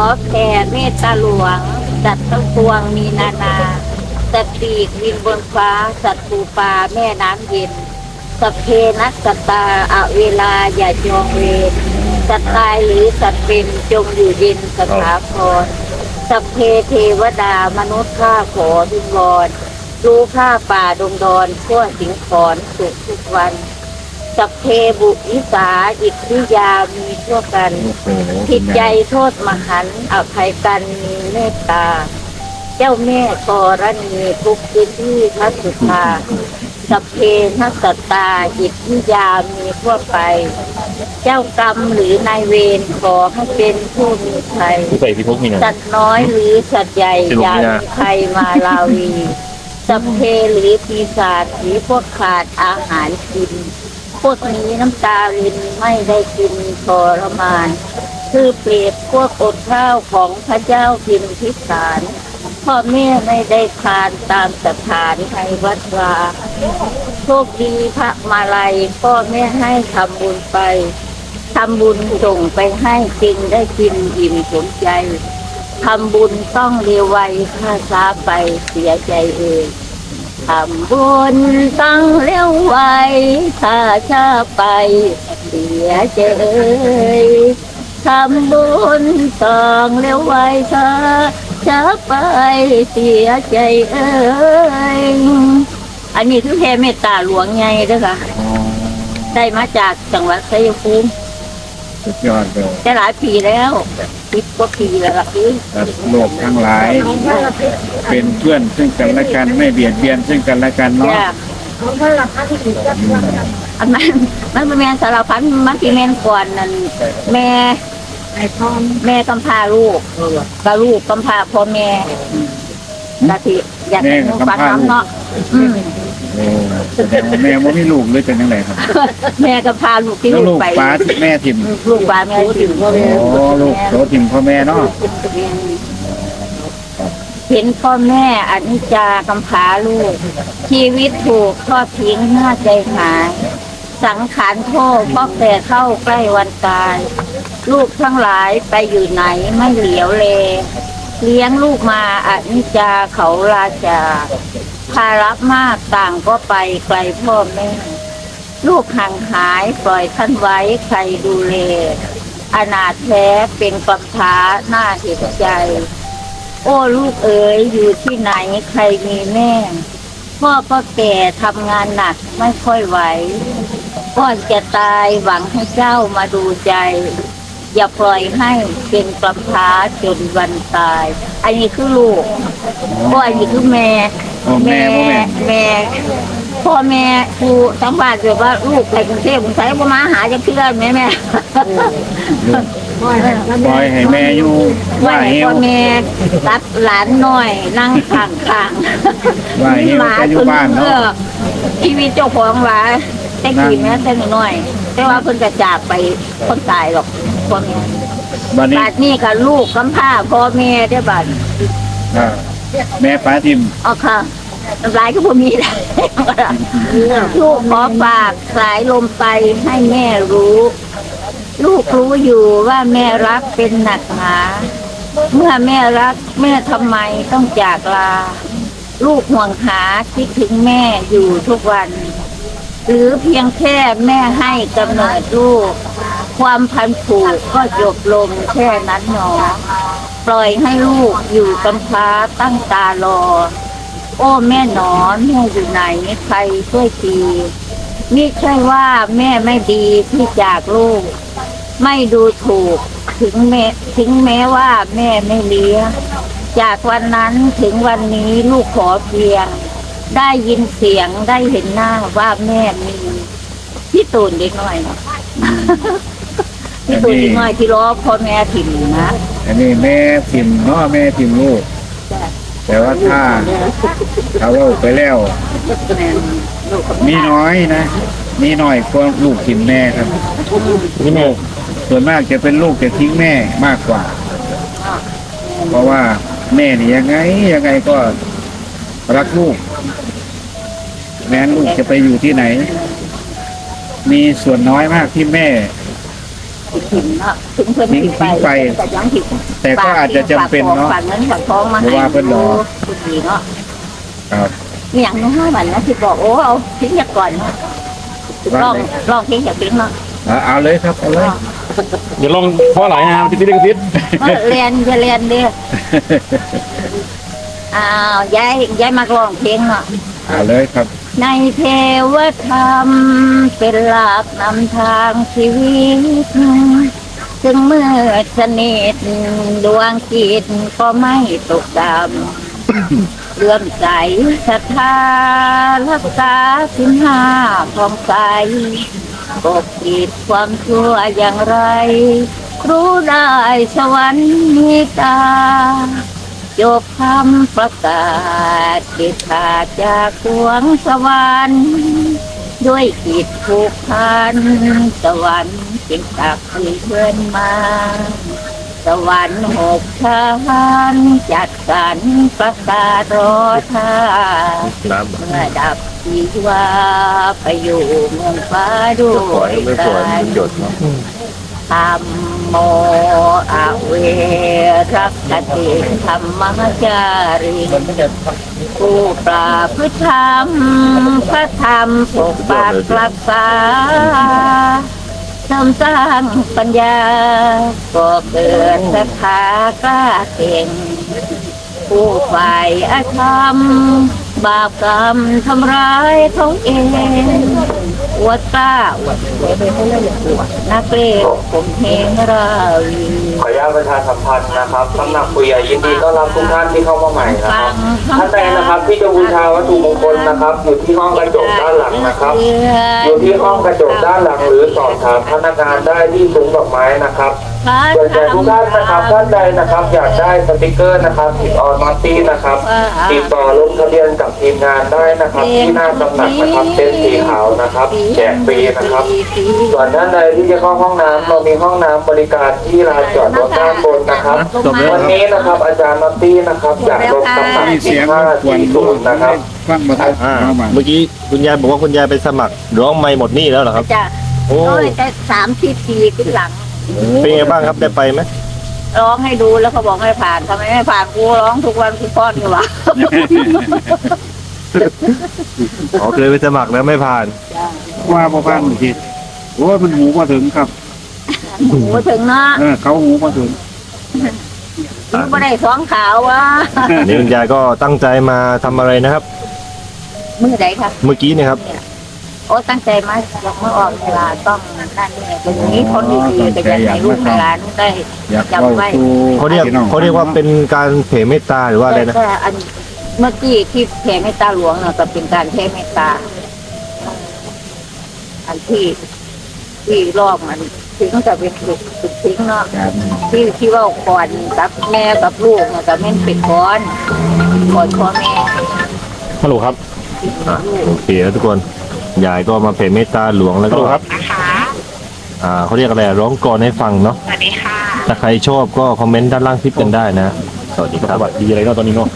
อแผ่เมตตาหลวงจัดทั้งปวงมีนานาสตีกวินบนฟ้า สัตว์ปูปลาแม่น้ำเย็นสพเพนัสตาอเวลาอย่าจองเวรสัตตายหรือสัตว์เป็นจงอยู่เย็นสถาพรสัพเพเทวดามนุษย์ข้าขอทุกวอนรู้ข้าป่าดงดอนทั่วสิงขอนสุขทุกวัน สัพเพบุอิสาอิทธิยามีทั่วกันโอ้โหผิดใจโทษมหันต์อภัยกันมีเมตตา เจ้าแม่กรณีทุกพื้นที่ทัศสุธาสัพเพนัสตตาอิทธิยามีทั่วไป เจ้ากรรมหรือนายเวรขอให้เป็นผู้มีชัยผู้ใส่พี่พกมีนะสัตว์น้อยหรือสัตว์ใหญ่สรุปอย่าไม่ได้มีใครมาลาวี สัพเพหรือปีศาจหรือพวกขาดอาหารกิน พวกนี้น้ำตาลินไม่ได้กินทรมาน คือเปรียบพวกอดข้าวของพระเจ้าพิมพิสารพ่อแม่ไม่ได้ทานตามสถานในวัดวาโชคดีพระมาลัยพ่อแม่ให้ทำบุญไปทำบุญส่งไปให้จริงได้กินอิ่มสมใจทำบุญต้องเร็วไวถ้าช้าไปเสียใจเอง ทำบุญต้องเร็วไวถ้าช้าไปเสียใจเอยทำบุญต้องเร็วไวถ้าช้าไปเสียใจเอยอันนี้คือแพ่เมตตาหลวงไงเด้อค่ะอ๋อได้มาจากจังหวัดชัยภูมิสุดยอดเลยจะหลายปีแล้ว สิบกว่าปีแล้วล่ะพี่สัตว์โลกทั้งหลาย เป็นเพื่อนซึ่งกันและกันไม่เบียดเบียนซึ่งกันและกันเนาะจ้ะอืมอันนั้นมันเป็นแม่สารพันมันที่แม่นก่อนนั่นแม่แม่กำพร้าลูกกับลูกกำพร้าพ่อแม่กะทิอยากให้หนูฟังน้ำเนาะอืม โอ้แสดงว่าแม่ว่ามีลูกหรือเป็นยังไงครับแม่กำพร้าลูกที่แล้วลูลูกกไปป้าแม่ทิมลูกป้าแม่ถึงพ่อแม่โอ้ลูกโตทิมพ่อแม่เนาะเห็นพ่อแม่อนิจจากำพร้าลูก ชีวิตถูกทอดทิ้งหน้าใจหายสังขารโทษเพราะแต่เข้าใกล้วันตายลูกทั้งหลายไปอยู่ไหนไม่เหลียวเล เลี้ยงลูกมาอนิจจาเขาลาจา ภาระมากต่างก็ไปไกลพ่อแม่ ลูกห่างหายปล่อยท่านไว้ใครดูแลอนาถแท้เป็นกำพร้าหน้าเห็นใจ โอ้ลูกเอ๋ยอยู่ที่ไหนใครมีแม่พ่อก็แก่ทำงานหนักไม่ค่อยไหวก่อนจะตายหวังให้เจ้ามาดูใจ อย่าปล่อยให้เป็นกำพร้าจนวันตาย อันนี้คือลูกพ่ออันนี้คือแม่ โอ้แม่พ่อแม่ แม่พ่อแม่ครูทั้งบ้านเกิดว่าลูกไปกรุงเทพกรุงไทยบ่มาหาจะเพื่อนแม่แม่ลูกปล่อยให้แม่อยู่ว่าว่าให้เฮพ่วอแม่รับหลานน้อยนั่งข้างข้างๆว่าเฮวจะอยู่บ้านเนาะออชีวิตเจ้าของหลายแต่กี้แม่แต่น้อยๆแต่ว่าเพิ่นก็จากไปคนตายหรอกพ่อแม่บัดนี้บาดนี้ก็ลูกกำพร้าพ่อแม่ได้อบาด อ่า แม่ป้าทิมเอาค่ะน้ำลายก็บ่มีแล้วลูกขอฝากสายลมไปให้แม่รู้ ลูกรู้อยู่ว่าแม่รักเป็นหนักหนาเมื่อแม่รักแม่ทำไมต้องจากลา ลูกห่วงหาคิดถึงแม่อยู่ทุกวัน หรือเพียงแค่แม่ให้กำเนิดลูก ความพันผูกก็จบลงแค่นั้นหนอ ปล่อยให้ลูกอยู่กำพร้าตั้งตารอ โอ้แม่หนอแม่อยู่ไหนใครช่วยทีนี่ใช่ว่าแม่ไม่ดีที่จากลูก ไม่ดูถูกถึงแม้ถึงแม้ว่าแม่ไม่เลี้ยงจากวันนั้นถึงวันนี้ลูกขอเพียง ได้ยินเสียงได้เห็นหน้าว่าแม่มีพี่ตูนเด็กน้อยนะ พี่ตูนเด็กน้อยที่รอพ่อแม่ถิ่นนะอันนี้แม่ทิมเนาะแม่ทิมลูกแต่ว่าถ้าเขาเล่าไปแล้วแม่ลูกกับมีน้อยนะ มีน้อยกว่าลูกทิมแม่ครับลูกส่วนมากจะเป็นลูกจะทิ้งแม่มากกว่า เพราะว่าแม่นี่ยังไงยังไงก็รักลูก แม้นลูกจะไปอยู่ที่ไหน มีส่วนน้อยมากที่แม่ ถินเนาะถึงเพิ่นถินไปแต่ยังถินแต่ก็อาจจะจำเป็นเนาะฝากเงินฝากทองมาเพให้ราะว่าเพิ่นรอคุณดีเนาะครับมีอย่างน้อยวันนะที่บอกโอ้เอาทิ้งจากก่อนเนาะลองลองทิ้งจากทิ้งเนาะเอาเอาเลยครับเอาเลยเดี๋ยวลองเพราะหลายนะครับติดติดติดเออเรียนจะเรียนเด้ออ้าวยายยายมักร้องเพลงเนาะ เอาเลยครับ ในเทวธรรมเป็นหลักนำทางชีวิตถึงเมื่อสนิทดวงจิตก็ไม่ตกดำ เลื่อมใสศรัทธารักษาสินห้าของใสปกปิดความชั่วอย่างไรรู้ได้สวรรค์มีตา จบคำประกาศเด็ดขาดจากสวงสวรรค์ด้วยจิตผูกพันสวรรค์จึงตักให้เพื่อนมา สวรรค์หกชั้นจัดสรรประกาศรอท่าเมื่อดับชีวาไปอยู่เมืองฟ้าด้วยกัน ธรรมโมอเวรักกติธรรมจาริผู้ปราพฤติธรรมพระธรรมปกปักรักษาเสริมสร้างปัญญาก็เกิดศรัทธากล้าเก่ง ผู้ฝ่ายอาธรรม บาปกรรมทำร้ายท้องเอง อวดกล้าอวดรวยไปให้ได้อวดนักเลงผมเหงราวีขออนุญาตประชาสัมพันธ์นะครับสำนักคุยใหญ่ยินดีต้อนรับทุกท่านที่เข้ามาใหม่นะครับท่านใดนะครับที่จะบูชาวัตถุมงคลนะครับ อยู่ที่ห้องกระจกด้านหลังนะครับ อยู่ที่ห้องกระจกด้านหลังหรือสอบถามพนักงานได้ที่ซุ้มดอกไม้นะครับส่วนใหญ่ทุกท่านนะครับท่านใดนะครับอยากได้สติกเกอร์นะครับติดออนนอตตี้นะครับติดต่อลงทะเบียนกับทีมงานได้นะครับ ที่หน้าตำหนักนะครับเต็นสีขาวนะครับแจกฟรีนะครับส่วนท่านใดที่จะเข้าห้องน้ำเรามีห้องน้ำบริการที่ลานจอดรถด้านบนนะครับ วันนี้นะครับอาจารย์นอตตี้นะครับจากลงตำหนักมีสิเสีบยงห้ารบกวนสี่ด้ศูวยนย์นะครับฟังมาทักำอ่าเข้ามาเมื่อกี้คุณยายบอกว่าคุณยายไปสมัครร้องไม่หมดหนี่แล้วเหรอครับจ้ะโอ้โอ้ยแต่สามสิบปีขึ้นหลัง เป็นไงบ้างครับได้ไปไหมร้องให้ดูแล้วเขาบอกให้ผ่านทำไมไม่ผ่านกูร้องทุกวันทุกป้อนอยู่วะ อ๋อเคยไปสมัครแล้วไม่ผ่านว่าบ่พันทีโอ้ยมันหูมาถึงครับหูถึงเนาะเออเขาหูมาถึงหูไม่ได้ท้องขาววะอันนี้คุณยายก็ตั้งใจมาทำอะไรนะครับ มือไหนครับเมื่อกี้เนี่ยครับ โอ้ตั้งใจมาอยากมาออกเวลาต้องนั่นนี่เป็นอย่างนี้คนดีๆก็อยากให้ลูกให้หลานได้ อยากจำเข้าไว้สู่เขาเรียกพี่น้องเขาเรียกว่าเป็นการเผยเมตตาหรือว่าอะไรนะ แต่อัน เมื่อกี้ที่แผ่เมตตาหลวงเนาะก็เป็นการแผ่เมตตา อันที่ที่รอบมันทิ้งกับเป็นลูกเป็นทิ้งเนาะครับที่ที่ว่าก่อนกับแม่กับลูกเนี่ยกับแม่นเป็นก้อนก่อนพ่อแม่ฮัลโหลครับโอเคแล้วทุกคนยายก็มาเผยเมตตาหลวงแล้วก็ครับอ่าเขาเรียกอะไรร้องกลอนให้ฟังเนาะสวัสดีค่ะ ถ้าใครชอบก็คอมเมนต์ด้านล่างคลิปกันได้นะสวัสดีครับบัตรดีอะไรเนาะตอนนี้เนาะ